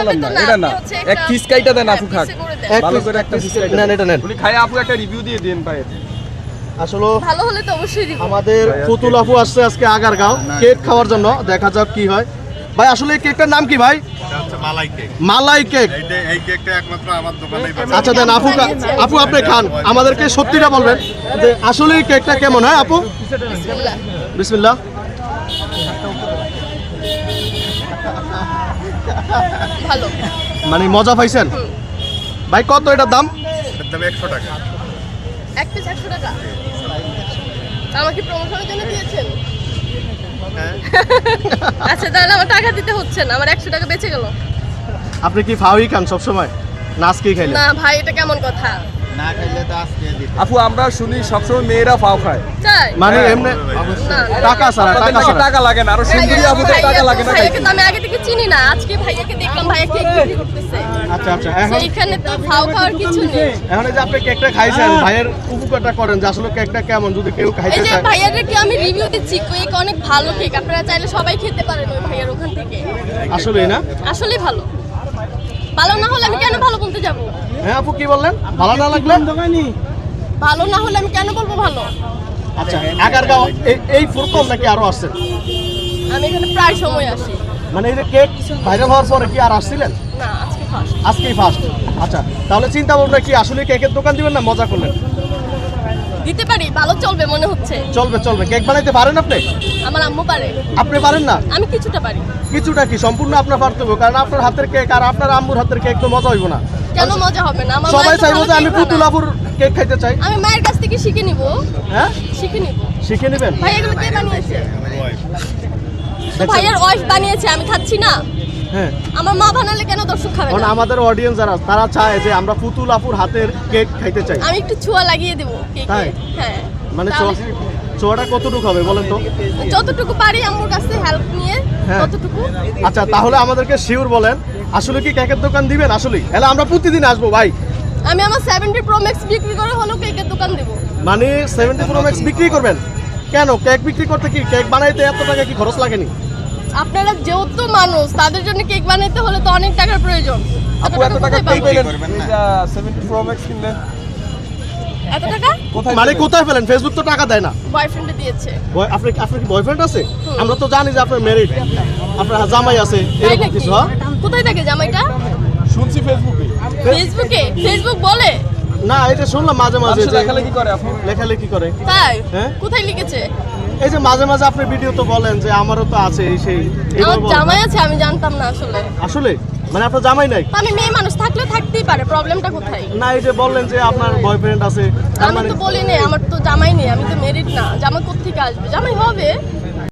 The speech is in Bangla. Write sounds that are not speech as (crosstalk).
এটা না। এক পিস কাইটা দেন হ্যাঁ, আপু খাক। পিসে ভালো করে একটা piece কাইটা নেন, এটা নেন। উনি খাই আপু একটা রিভিউ দিয়ে দেন ভাই আসলে ভালো হলে তো অবশ্যই দিব। আমাদের পুতুল আপু আসছে আজকে আগারগাঁও। কেক খাওয়ার জন্য। দেখা যাক কি হয়। ভাই আসলে এই কেকটার নাম কি ভাই? মালাই কেক মালাই কেক এইটা এই কেকটা একমাত্র আমার দোকানেই পাবেন। আচ্ছা দেন আপু আপু আপনি খান। আমাদেরকে সত্যিটা বলবেন। যে আসলে এই কেকটা কেমন হয় আপু? বিসমিল্লাহ। ভালো। মানে মজা পাইছেন? ভাই কত এটার দাম? এটার দাম একশো টাকা। এক পিস একশো টাকা? আমাকে প্রমোশনের জন্য দিয়েছেন? হ্যাঁ। (laughs) আচ্ছা তাহলে আমার টাকা দিতে হচ্ছে না আমার একশো টাকা বেঁচে গেল। আপনি কি ফাউই খান সবসময়? নাচ কি খাইলেন? না ভাই এটা কেমন কথা? না খাইলে তো আজকে দিতে। আপু আমরা শুনি সবসময় মেয়েরা পাও খায়। মানে হ্যাঁ, এমনি টাকা ছাড়া টাকা ছাড়া। টাকা লাগে না আরও সুন্দরী আপুদের টাকা লাগে না ভাইয়াকে তো আমি আগে থেকে চিনি না আজকে ভাইয়াকে দেখলাম ভাইয়া কেক বিক্রি করতেছে। আচ্ছা আচ্ছা এখন সেইখানে তো ফাও খাওয়ার কিছু নেই। এখন যে আপনি কেকটা খাইছেন ভাইয়ের উপকারটা করেন যে আসলে কেকটা কেমন যদি কেউ এই খাইতে যে চায়। ভাইয়াদেরকে আমি রিভিউ দিচ্ছি কেক অনেক ভালো কেক আপনারা চাইলে সবাই খেতে পারেন ওই ভাইয়ার ওখান থেকে। আসলেই না? আসলেই ভালো। ভালো না হলে আমি কেন ভালো বলতে যাব? হ্যাঁ আপু কি বললেন? ভালো না লাগলে? ভালো না হলে আমি কেন বলব ভালো? আচ্ছা আগারগাঁও এই প্রথম নাকি আরও আসছেন আমি এখানে প্রায় সময় আসি। মানে এই যে কেক ভাইরাল হওয়ার পরে কি আর আসছিলেন? না আজকে ফার্স্ট আজকেই ফার্স্ট আচ্ছা তাহলে চিন্তা ভাবনা কি আসলে কেকের দোকান দিবেন না মজা করলেন? দিতে পারি ভালো চলবে মনে হচ্ছে। চলবে চলবে। কেক বানাইতে পারেন আপনি? আমার আম্মু পারে। আপনি পারেন না? আমি কিছুটা পারি। কিছুটা কি? সম্পূর্ণ আপনার পারতে হবে কারণ আপনার হাতের কেক আর আপনার আম্মুর হাতের কেক তো মজা হইব না। কেন মজা হবে না? আমার সবাই চাইব যে আমি cake পুতুল আপুর কেক খাইতে চাই। আমি মায়ের কাছ থেকে শিখে নিব। হ্যাঁ? শিখে নিব। শিখে নেবেন? ভাই এগুলো কে বানিয়েছে? ভাইয়ের ওয়াইফ বানিয়েছে আমি খাচ্ছি না। হ্যাঁ। আমার মা বানালে কেন দর্শক খাবে না? আমাদের অডিয়েন্স যারা তারা চায় যে আমরা পুতুল আপুর হাতের কেক খাইতে চাই। আমি একটু ছোঁয়া লাগিয়ে দেবো কেকে? হ্যাঁ। মানে চোয়াটা কতটুকু হবে বলেন তো? যতটুকু পারি আমার কাছ থেকে হেল্প নিয়ে হ্যাঁ। ততটুকু। আচ্ছা তাহলে আমাদেরকে শিওর বলেন আসলে কি কেকের দোকান দিবেন? আসলে তাহলে আমরা প্রতিদিন আসব ভাই। আমি আমার সেভেন্টি প্রো ম্যাক্স বিক্রি করে হলেও কেকের দোকান দেবো। মানে সেভেন্টি প্রো ম্যাক্স বিক্রি করবেন? কেন? কেক বিক্রি করতে কি? কেক বানাইতে এত টাকা কি খরচ লাগেনি? আপনারা যেহেতু মানুষ তাদের জন্য কেক বানাইতে হলে তো অনেক টাকার প্রয়োজন। আপু এত টাকা কোথায়? পেলেন? করবেন 70 প্রো ম্যাক্স কিনলেন এত টাকা? মানে কোথায় পেলেন? ফেসবুক তো টাকা দেয় না। বয়ফ্রেন্ডে দিয়েছে। আপনার আপনার কি বয়ফ্রেন্ড আছে? আমরা তো জানি যে আপনার ম্যারিড আপনার জামাই আছে এরকম কিছু হ্যাঁ? কোথায় থাকে জামাইটা? শুনছি ফেসবুকে ফেসবুকে ফেসবুক বলে? না এটা শুনলাম মাঝে মাঝে যে লেখালেখি করে আপু লেখালেখি করে। তাই? হ্যাঁ? কোথায় লিখেছে? এই যে মাঝে মাঝে আপনি ভিডিও তো বলেন যে আমারও তো আছে এই সেই আমার জামাই আছে আমি জানতাম না আসলে। আসলে? মানে আপনার জামাই নাই? আমি মেয়ে মানুষ থাকলে থাকতেই পারে প্রবলেমটা কোথায়? না এই যে বললেন যে আপনার বয়ফ্রেন্ড আছে আমি মানে তো বলি নেই আমার তো জামাই নেই আমি তো মেরিড না। জামাই কোথেকে আসবে? জামাই হবে।